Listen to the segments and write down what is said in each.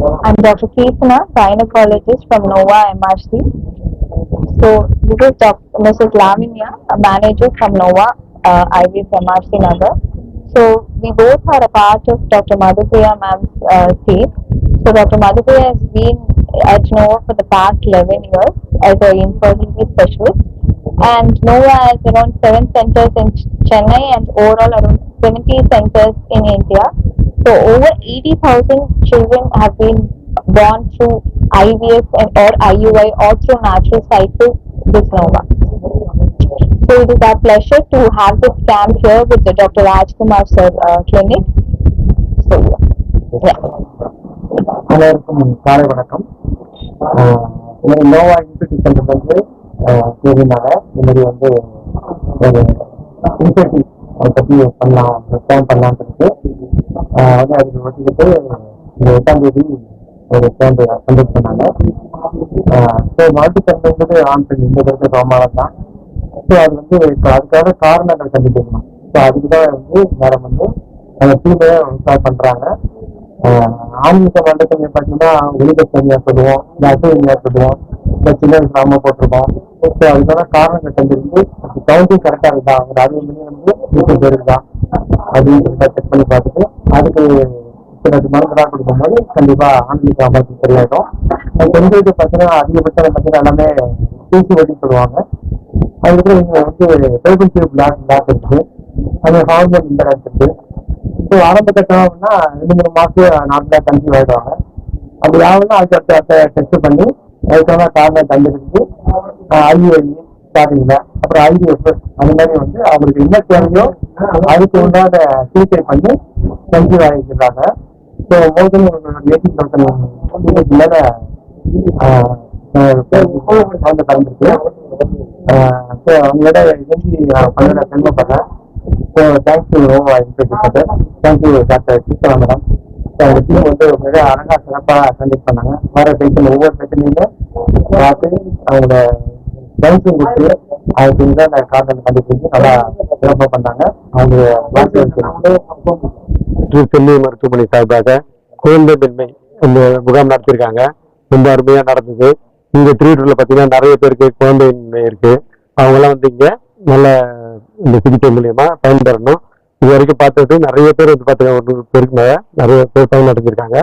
I'm Dr. Keethana, gynecologist from Nova MRC. So this is Dr. Mrs. Lavinia, a manager from Nova uh, IVF MRC Nagar. So we both are a part of Dr. Madhupriya ma'am's uh, team. So Dr. Madhupriya has been at Nova for the past 11 years as an infertility specialist. And Nova has around 7 centers in Chennai and overall around 70 centers in India. So over 80,000 children have been born through IVF and or IUI or through natural cycle with Nova. So it is our pleasure to have this camp here with the Dr. Rajkumar sir uh, clinic. So yeah. அனைவருக்கும் காலை வணக்கம் ஆஹ் இன்னைக்கு Noah institute centre வந்து கேள்வினால இன்னைக்கு வந்து ஒரு incentive அதை பற்றி பண்ணலாம் ஸ்கேம் பண்ணலாம்னு சொல்லிட்டு ஆஹ் வந்து அதுக்கு ஒட்டிக்கிட்டு இந்த எட்டாம் தேதி ஒரு கேம்ப் கண்டக்ட் பண்ணாங்க. ஸோ மல்டி சென்டர்ன்றது ஆன் பண்ணி இந்த பேருக்கு சமமானம் தான். ஸோ அது வந்து இப்போ அதுக்காக காரணங்கள் கண்டுபிடிக்கணும். ஸோ அதுக்கு தான் வந்து மேடம் வந்து அந்த டீமே ஸ்டார்ட் பண்ணுறாங்க ஆன்மீக மண்டலத்துல பார்த்தீங்கன்னா வெளிப்படையா சொல்லுவோம் இல்லை அசைவமையா சொல்லுவோம் இல்லை சின்ன வயசுல நாம போட்டிருக்கோம் ஸோ அதுக்கான காரணங்கள் கண்டுபிடிச்சு கவுண்டிங் கரெக்டாக இருந்தா ஒரு அறுபது மணி வந்து நூற்றி பேருக்கு தான் அப்படின்னு செக் பண்ணி பார்த்துட்டு அதுக்கு சிலது மருந்துலாம் கொடுக்கும்போது கண்டிப்பா ஆன்மீக அமர்வு சரியாயிடும் அது பெண்களுக்கு பார்த்தீங்கன்னா அதிகபட்சம் பார்த்தீங்கன்னா எல்லாமே தூசி வட்டி சொல்லுவாங்க. அதுக்கப்புறம் இங்க வந்து டேபிள் டியூப் பிளாக் பிளாக் இருக்கு. அது ஹார்மோன் இம்பேலன்ஸ் இருக்கு. ஸோ ஆரம்ப கட்டம் ரெண்டு மூணு மாதம் நார்மலாக கன்சீவ் வாழ்வாங்க அப்படி ஆகும்னா அதுக்கு அடுத்த டெஸ்ட் பண்ணி அதுக்கான காரணம் கண்டுபிடிச்சு ஐயுஐ ஸ்டார்டிங்ல அப்புறம் ஐடிஎஃப் அந்த மாதிரி வந்து அவங்களுக்கு என்ன தேவையோ அதுக்கு உண்டான சிகிச்சை பண்ணி கல்வி வாங்கிக்கிறாங்க ஸோ மோஸ்ட்லி எயிட்டி தௌசண்ட் மேல குழந்தை கலந்துருக்கு ஸோ அவங்களோட இணைஞ்சு நான் பண்ண. பெருமைப்படுறேன் so thank you Rova institute thank you doctor சீக்கிரம் மேடம் ஸோ அந்த டீம் வந்து மிக அழகா சிறப்பாக கண்டக்ட் பண்ணாங்க. வர பேஷண்ட் ஒவ்வொரு பிரச்சனையுமே பார்த்து அவங்களோட கவுன்சிலிங் கொடுத்து அதுக்கு உண்டான காரணம் கண்டுபிடிச்சு நல்லா சிறப்பாக பண்ணாங்க. அவங்க மற்றும் சென்னை மருத்துவமனை சார்பாக குழந்தை பெண்மை இந்த முகாம் நடத்தியிருக்காங்க. ரொம்ப அருமையாக நடந்தது. இங்கே திருவள்ளூர்ல பார்த்தீங்கன்னா நிறைய பேருக்கு குழந்தையின்மை இருக்குது அவங்கெல்லாம் வந்து இங்கே நல்ல இந்த சிகிச்சை மூலியமா பயன்பெறணும். இது வரைக்கும் பார்த்தது நிறைய பேர் வந்து பார்த்தீங்கன்னா ஒரு நூறு பேருக்கு மேலே நிறைய பேர் பயனடைஞ்சிருக்காங்க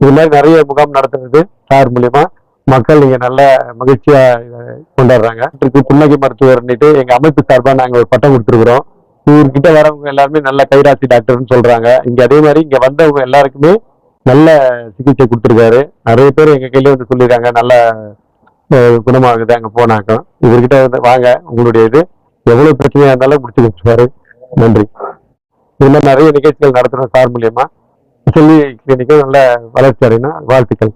இது மாதிரி நிறைய முகாம் நடத்துறது சார் மூலியமா மக்கள் இங்கே நல்ல மகிழ்ச்சியாக கொண்டாடுறாங்க. புன்னகை மருத்துவர்னிட்டு எங்கள் அமைப்பு சார்பாக நாங்கள் ஒரு பட்டம் கொடுத்துருக்குறோம். இவர்கிட்ட வரவங்க எல்லாருமே நல்ல கைராசி டாக்டர்னு சொல்றாங்க. இங்க அதே மாதிரி இங்க வந்தவங்க எல்லாருக்குமே நல்ல சிகிச்சை கொடுத்துருக்காரு. நிறைய பேர் எங்க கையில வந்து சொல்லிடுறாங்க நல்ல குணமாகுது அங்க போனாக்க. இவர்கிட்ட வந்து வாங்க உங்களுடைய இது எவ்வளவு பிரச்சனையா இருந்தாலும் முடிச்சு கொடுத்துருவாரு. நன்றி. இது நிறைய நிகழ்ச்சிகள் நடத்துறோம் சார் மூலியமா. செல்வி கிளினிக்கும் நல்ல வளர்ச்சி அடையணும். வாழ்த்துக்கள்.